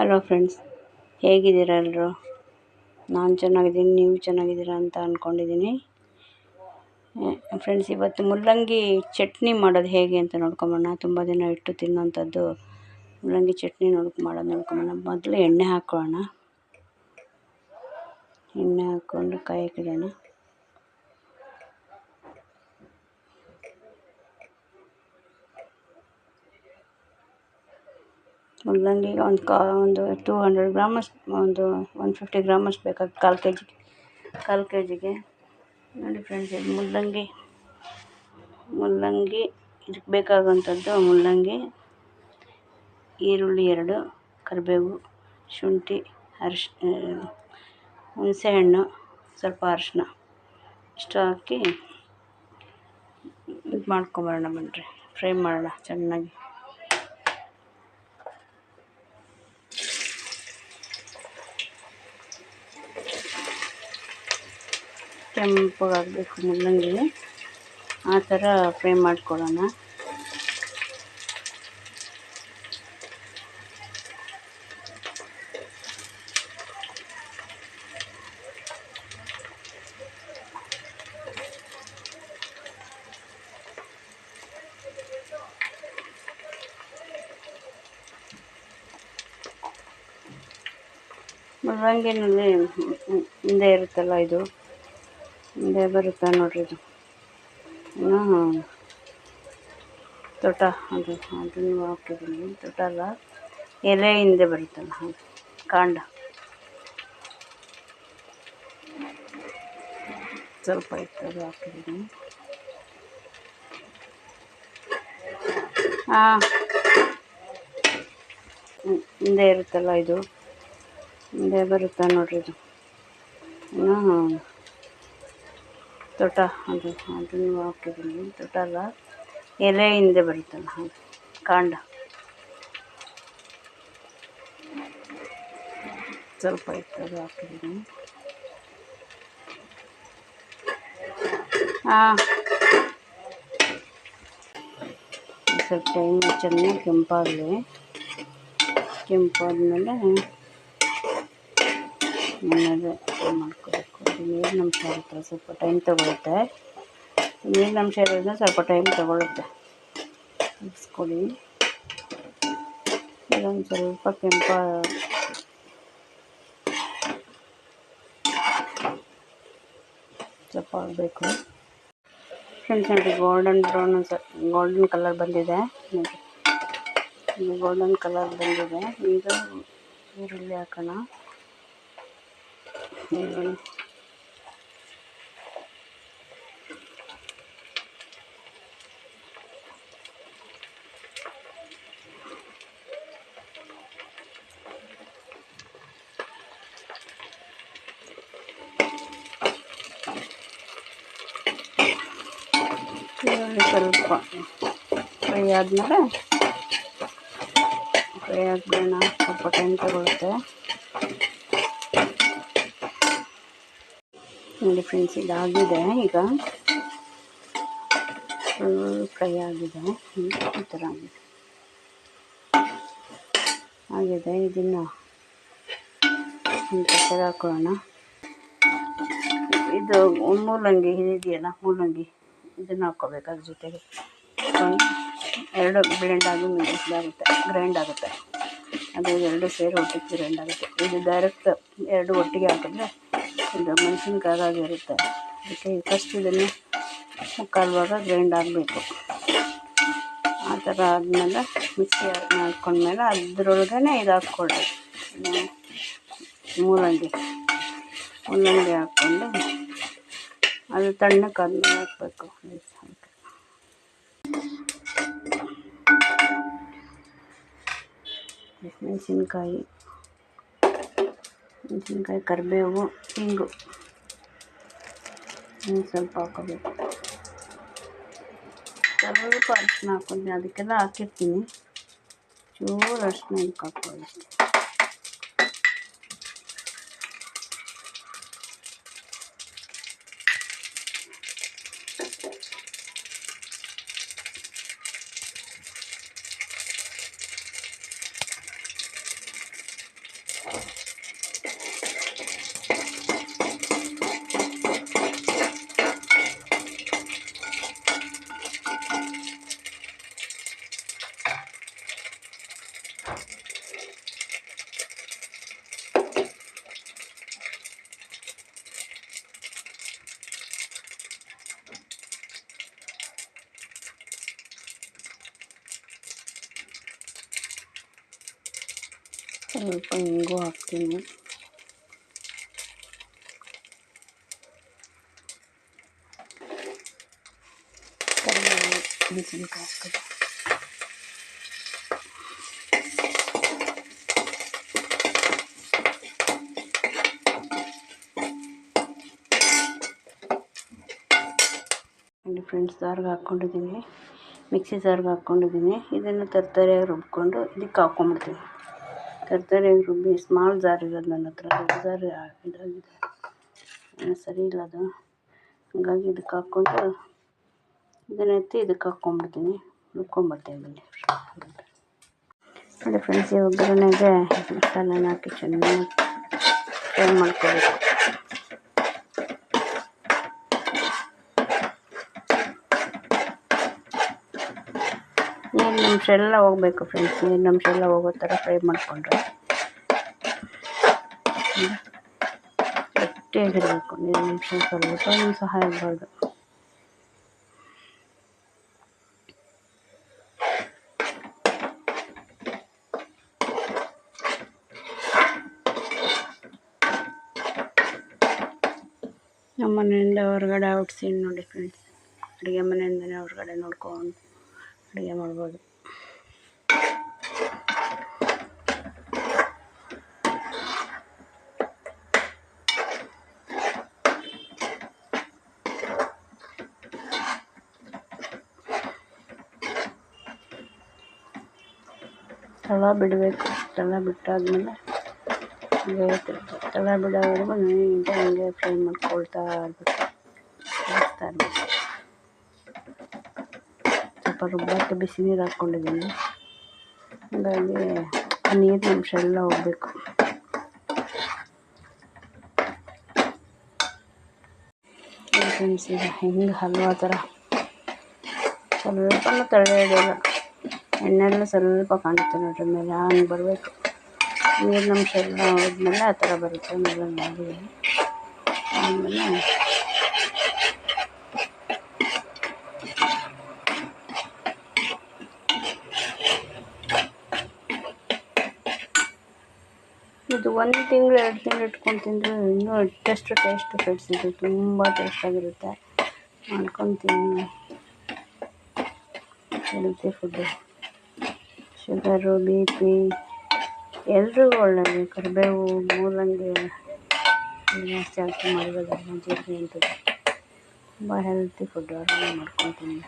Hello friends ಹೇಗಿದ್ದೀರ ಎಲ್ಲರೂ? ನಾನು ಚೆನ್ನಾಗಿದ್ದೀನಿ, ನೀವು ಚೆನ್ನಾಗಿದ್ದೀರಾ ಅಂತ ಅಂದ್ಕೊಂಡಿದ್ದೀನಿ ಫ್ರೆಂಡ್ಸ್ ಇವತ್ತು ಮುಲ್ಲಂಗಿ ಚಟ್ನಿ ಮಾಡೋದು ಹೇಗೆ ಅಂತ ನೋಡ್ಕೊಂಬೋಣ ತುಂಬ ದಿನ ಇಟ್ಟು ತಿನ್ನೋಂಥದ್ದು ಮುಲ್ಲಂಗಿ ಚಟ್ನಿ ನೋಡ್ಕೊ ಮಾಡೋದು ನೋಡ್ಕೊಂಬೋಣ ಮೊದಲು ಎಣ್ಣೆ ಹಾಕ್ಕೊಳ್ಳೋಣ. ಎಣ್ಣೆ ಹಾಕ್ಕೊಂಡು ಕಾಯಿ ಮುಲ್ಲಂಗಿಗೆ ಒಂದು ಕಾ ಒಂದು ಟೂ ಹಂಡ್ರೆಡ್ ಗ್ರಾಮಷ್ಟು ಒಂದು ಒನ್ ಫಿಫ್ಟಿ ಗ್ರಾಮಷ್ಟು ಬೇಕಾಗಿತ್ತು ಕಾಲು ಕೆ ಜಿಗೆ. ಕಾಲು ಕೆ ಜಿಗೆ. ನೋಡಿ ಫ್ರೆಂಡ್ಸ್ ಇದು ಮುಲ್ಲಂಗಿ. ಮುಲ್ಲಂಗಿ, ಇದಕ್ಕೆ ಬೇಕಾಗುವಂಥದ್ದು ಮುಲ್ಲಂಗಿ, ಈರುಳ್ಳಿ ಎರಡು, ಕರಿಬೇವು, ಶುಂಠಿ, ಅರಿಶ್ ಹುಣಸೆಹಣ್ಣು, ಸ್ವಲ್ಪ ಅರಿಶಿನ ಇಷ್ಟು ಹಾಕಿ ಇದು ಮಾಡ್ಕೊಂಬರೋಣ ಬನ್ನಿರಿ ಫ್ರೈ ಮಾಡೋಣ ಚೆನ್ನಾಗಿ. ಕೆಂಪಗಾಗಬೇಕು ಮುಲ್ಲಂಗಿ ಆ ಥರ ಫ್ರೈ ಮಾಡ್ಕೊಳ್ಳೋಣ. ಮುಲ್ಲಂಗಿನಲ್ಲಿ ಹಿಂದೆ ಇರುತ್ತಲ್ಲ ಇದು? ಹಿಂದೆ ಬರುತ್ತೆ ನೋಡಿರಿ ಇದು. ಇನ್ನೂ ತೋಟ, ಅದು ಅದನ್ನು ಹಾಕಿದ್ದೀನಿ. ತೋಟ ಅಲ್ಲ, ಎಲೆ ಹಿಂದೆ ಬರುತ್ತಲ್ಲ ಹಾಗೆ ಕಾಂಡ. ಸ್ವಲ್ಪ ಇತ್ತು ಅದು ಹಾಕಿದ್ದೀನಿ ಹಾಂ ಹಿಂದೆ ಇರುತ್ತಲ್ಲ ಇದು. ಹಿಂದೆ ಬರುತ್ತೆ ನೋಡಿರಿ ಇದು. ಇನ್ನೂ ತೋಟ, ಅದು ಅದನ್ನು ಹಾಕಿದ್ದೀನಿ. ತೋಟ ಅಲ್ಲ, ಎಲೆ ಹಿಂದೆ ಬರುತ್ತಲ್ಲ ಹಾಗೆ ಕಾಂಡ. ಸ್ವಲ್ಪ ಇತ್ತು ಅದು ಹಾಕಿದ್ದೀನಿ. ಹಾಂ ಸ್ವಲ್ಪ ಟೈಮ್ ಚೆನ್ನಾಗಿ ಕೆಂಪಾಗಲಿ. ಕೆಂಪಾದ್ಮೇಲೆ ಆಮೇಲೆ ಮಾಡ್ಕೋಬೇಕು. ನೀರಿನ ಅಂಶ ಇರುತ್ತೆ. ಸ್ವಲ್ಪ ಟೈಮ್ ತೊಗೊಳುತ್ತೆ. ನೀರಿನಂಶ ಇರೋದ್ರಿಂದ ಸ್ವಲ್ಪ ಟೈಮ್ ತೊಗೊಳುತ್ತೆ. ಇಸ್ಕೊಳ್ಳಿ ಇದೊಂದು ಸ್ವಲ್ಪ ಕೆಂಪ ಸ್ವಲ್ಪ ಆಗಬೇಕು. ಫ್ರೆಂಡ್ಸ್ ನೋಡಿ ಗೋಲ್ಡನ್ ಬ್ರೌನ್ ಗೋಲ್ಡನ್ ಕಲರ್ ಬಂದಿದೆ. ಗೋಲ್ಡನ್ ಕಲರ್ ಬಂದಿದೆ. ಈಗ ಈರುಳ್ಳಿ ಹಾಕೋಣ. ಈರುಳ್ಳಿ ಈರುಳ್ಳಿ ಸ್ವಲ್ಪ ಫ್ರೈ ಆದಮೇಲೆ ಫ್ರೈ ಆದ್ಮೇಲೆ ಸ್ವಲ್ಪ ಟೈಮ್ ತಗೊಳುತ್ತೆ ನೋಡಿ ಫ್ರೆಂಡ್ಸ್ ಇದಾಗಿದೆ ಈಗ ಫುಲ್ ಫ್ರೈ ಆಗಿದೆ ಈ ಥರ ಆಗಿದೆ ಇದನ್ನು ಹಾಕೊಳ್ಳೋಣ ಇದು ಮೂಲಂಗಿ ಇದೆಯಲ್ಲ ಮೂಲಂಗಿ ಇದನ್ನು ಹಾಕ್ಕೋಬೇಕು ಅದ್ರ ಜೊತೆಗೆ ಎರಡು ಬ್ಲೆಂಡ್ ಆಗಿ ಆಗುತ್ತೆ ಗ್ರೈಂಡ್ ಆಗುತ್ತೆ. ಅದು ಎರಡು ಸೇರಿ ಒಟ್ಟಿಗೆ ಗ್ರೈಂಡ್ ಆಗುತ್ತೆ. ಇದು ಡೈರೆಕ್ಟ್ ಎರಡು ಒಟ್ಟಿಗೆ ಹಾಕಿದ್ರೆ ಇದು ಮೆಣಸಿನ್ಕಾಯಿ ಇರುತ್ತೆ. ಅದಕ್ಕೆ ಫಸ್ಟ್ ಇದನ್ನು ಮುಕ್ಕಾಲು ಭಾಗ ಗ್ರೈಂಡ್ ಆಗಬೇಕು. ಆ ಥರ ಆದಮೇಲೆ ಮಿಕ್ಸಿ ಮಾಡ್ಕೊಂಡ್ಮೇಲೆ ಅದರೊಳಗೇ ಇದು ಹಾಕ್ಕೊಳ್ಳಿ ಮೂಲಂಗಿ ಮೂಲಂಗಿ ಹಾಕ್ಕೊಂಡು ಅದು ತಣ್ಣಕ್ಕೆ ಆದ್ಮೇಲೆ ಹಾಕಬೇಕು ಮೆಣಸಿನ್ಕಾಯಿ ಮೆಣಸಿನ್ಕಾಯಿ ಕರಿಬೇವು ಹಿಂಗು ಹಿಂಗೆ ಸ್ವಲ್ಪ ಹಾಕೋಬೇಕು. ಸ್ವಲ್ಪ ಅರ್ಶಿನ ಹಾಕ್ಕೊಂತೀನಿ ಅದಕ್ಕೆಲ್ಲ ಹಾಕಿರ್ತೀನಿ. ಚೂರು ಅರ್ಶಿನ ಇದಕ್ಕೆ ಹಾಕ್ಕೊಳ್ಳಿ ಸ್ವಲ್ಪ ಇಂಗು ಹಾಕ್ತೀನಿ ನೋಡಿ ಫ್ರೆಂಡ್ಸ್ ಜಾರ್ಗೆ ಹಾಕ್ಕೊಂಡಿದ್ದೀನಿ ಮಿಕ್ಸಿ ಜಾರ್ಗೆ ಹಾಕ್ಕೊಂಡಿದ್ದೀನಿ ಇದನ್ನು ತರ್ತರಿಯಾಗಿ ರುಬ್ಕೊಂಡು ಇದಕ್ಕೆ ಹಾಕ್ಕೊಂಬಿಡ್ತೀನಿ ತರ್ತರಿಯಾಗಿ ರುಬ್ಬಿ ಸ್ಮಾಲ್ ಜಾರ್ ಇರೋದು ನನ್ನ ಹತ್ರ, ದೊಡ್ಡ ಜಾರ್ ಇದಾಗಿದೆ. ಸರಿ ಇಲ್ಲ ಅದು. ಹಾಗಾಗಿ ಇದಕ್ಕೆ ಹಾಕ್ಕೊಂಡು ಇದನ್ನ ಎತ್ತಿ ಇದಕ್ಕೆ ಹಾಕ್ಕೊಂಬಿಡ್ತೀನಿ ಉಳ್ಕೊಂಬರ್ತೀನಿ ಬನ್ನಿ. ಅದೇ ಫ್ರೆಂಡ್ಸ್ ಈ ಒಗ್ಗರಣೆಗೆ ಮಸಾಲೆನ ಹಾಕಿ ಚೆನ್ನಾಗಿ ಫ್ರೈ ಮಾಡ್ಕೋಬೇಕು. ನೀರಿನ ಅಂಶ ಎಲ್ಲ ಹೋಗಬೇಕು ಫ್ರೆಂಡ್ಸ್ ನೀರಿನ ಅಂಶ ಎಲ್ಲ ಹೋಗೋ ಥರ ಫ್ರೈ ಮಾಡಿಕೊಂಡ್ರೆ. ಗಟ್ಟಿಯಾಗಿರಬೇಕು ನೀರಿನ ಅಂಶ ಸ್ವಲ್ಪ ಸಹ ಇರಬಾರ್ದು ನಮ್ಮ ಮನೆಯಿಂದ ಹೊರಗಡೆ ಔಟ್ ಸೀನ್ ನೋಡಿ ಫ್ರೆಂಡ್ಸ್ ಅಡುಗೆ ಮನೆಯಿಂದನೇ ಹೊರಗಡೆ ನೋಡ್ಕೊಂಡು ಅಡುಗೆ ಮಾಡ್ಬೋದು. ತಳ ಬಿಡಬೇಕು. ತಳ ಬಿಟ್ಟಾದ್ಮೇಲೆ ಹಂಗೆ ತಳ ಬಿಡೋವರೆಗೂ ನೀಟಾಗಿ ಹಂಗೆ ಫ್ರೈ ಮಾಡ್ಕೊಳ್ತಾ ಇರಬೇಕು. ಬೇಯಿಸ್ತಾ ಇರಬೇಕು ಸ್ವಲ್ಪ ರುಬ್ಬಕ್ಕೆ ಬಿಸಿ ನೀರು ಹಾಕ್ಕೊಂಡಿದ್ದೀನಿ. ಹಾಗಾಗಿ ಆ ನೀರಿನ ಅಂಶ ಎಲ್ಲ ಹೋಗಬೇಕು. ಫ್ರೆಂಡ್ಸ್ ಈಗ ಹೆಂಗೆ ಹಲ್ವಾ ಥರ ಸ್ವಲ್ಪ ತಳ ಹಿಡಿಯಲ್ಲ. ಎಣ್ಣೆಲ್ಲ ಸ್ವಲ್ಪ ಕಾಣುತ್ತೆ ನೋಡ್ರಿ ಮೇಲೆ ಹಂಗೆ ಬರಬೇಕು. ನೀರಿನ ಅಂಶ ಎಲ್ಲ ಹೋದ್ಮೇಲೆ ಆ ಥರ ಬರುತ್ತೆ ಮೇಲೆ ಆಮೇಲೆ ಇದು ಒಂದು ತಿಂಗಳು, ಎರಡು ತಿಂಗಳು ಇಟ್ಕೊಂಡು ತಿಂದರೆ ಇನ್ನೂ ಟೆಸ್ಟ್, ಟೇಸ್ಟ್ ಫ್ರೆಂಡ್ಸ್, ಇದು ತುಂಬ ಟೇಸ್ಟಾಗಿರುತ್ತೆ ಮಾಡ್ಕೊಂಡು ತಿನ್ನಿ. Healthy food. Sugar B P ಎಲ್ರಿಗೂ ಒಳ್ಳೆಯದು ಕರಿಬೇವು, ಮೂಲಂಗಿ ಜಾಸ್ತಿ ಹಾಕಿ ಮಾಡಿರೋದಲ್ಲ ಜೀರಿಗೆ ಅಂಥದ್ದು ತುಂಬ ಹೆಲ್ತಿ ಫುಡ್ಡು ಆರಾಮಾಗಿ ಮಾಡ್ಕೊಂಡು ತಿನ್ನಿ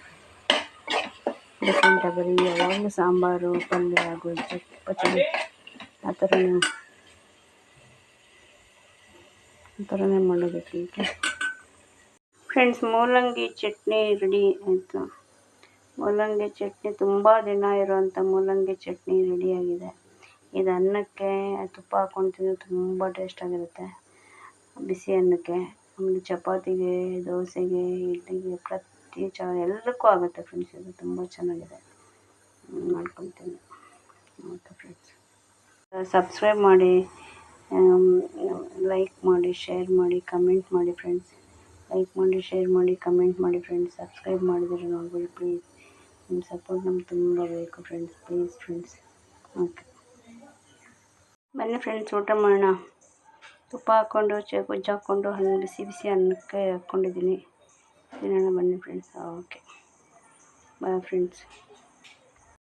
ಡಿಫ್ರೆಂಟ್ ಬರೀ ಯಾವಾಗಲೂ ಸಾಂಬಾರು, ಪಲ್ಯ, ಗೊಜ್ಜು ಪಚಡಿ ಆ ಥರನೇ ಆ ಥರನೇ ಮಾಡೋದಕ್ಕೆ ಫ್ರೆಂಡ್ಸ್ ಮೂಲಂಗಿ, ಚಟ್ನಿ ರೆಡಿ ಆಯಿತು? ಮೂಲಂಗಿ ಚಟ್ನಿ ತುಂಬ ದಿನ ಇರೋವಂಥ ಮೂಲಂಗಿ ಚಟ್ನಿ ರೆಡಿಯಾಗಿದೆ. ಇದು ಅನ್ನಕ್ಕೆ, ತುಪ್ಪ ಹಾಕ್ಕೊಂಡು ತಿಂದರೆ ತುಂಬ ಟೇಸ್ಟಾಗಿರುತ್ತೆ ಬಿಸಿ ಅನ್ನಕ್ಕೆ, ಆಮೇಲೆ ಚಪಾತಿಗೆ, ದೋಸೆಗೆ, ಇಡ್ಲಿಗೆ, ಪ್ರತಿ ಚ ಎಲ್ಲಕ್ಕೂ ಆಗುತ್ತೆ ಫ್ರೆಂಡ್ಸ್ ಇದು, ತುಂಬ ಚೆನ್ನಾಗಿದೆ. ಮಾಡ್ಕೊತೀನಿ ಓಕೆ ಫ್ರೆಂಡ್ಸ್ ಸಬ್ಸ್ಕ್ರೈಬ್ ಮಾಡಿ ಲೈಕ್ ಮಾಡಿ ಶೇರ್ ಮಾಡಿ ಕಮೆಂಟ್ ಮಾಡಿ ಫ್ರೆಂಡ್ಸ್ ಲೈಕ್ ಮಾಡಿ ಶೇರ್ ಮಾಡಿ ಕಮೆಂಟ್ ಮಾಡಿ ಫ್ರೆಂಡ್ಸ್ ಸಬ್ಸ್ಕ್ರೈಬ್ ಮಾಡಿದರೆ ನೋಡ್ಬೋದು ಪ್ಲೀಸ್ ನಿಮ್ಮ ಸಪೋರ್ಟ್ ನಮ್ಗೆ ತುಂಬ ಬೇಕು ಫ್ರೆಂಡ್ಸ್ ಪ್ಲೀಸ್ ಫ್ರೆಂಡ್ಸ್ ಓಕೆ ಬನ್ನಿ ಫ್ರೆಂಡ್ಸ್ ಊಟ ಮಾಡೋಣ. ತುಪ್ಪ ಹಾಕ್ಕೊಂಡು, ಚ ಗೊಜ್ಜು ಹಾಕ್ಕೊಂಡು, ಹಣ್ಣು ಬಿಸಿ ಬಿಸಿ ಅನ್ನಕ್ಕೆ ಹಾಕ್ಕೊಂಡಿದ್ದೀನಿ. ತಿನ್ನೋಣ ಬನ್ನಿ ಫ್ರೆಂಡ್ಸ್ ಓಕೆ ಬಾಯ್ ಫ್ರೆಂಡ್ಸ್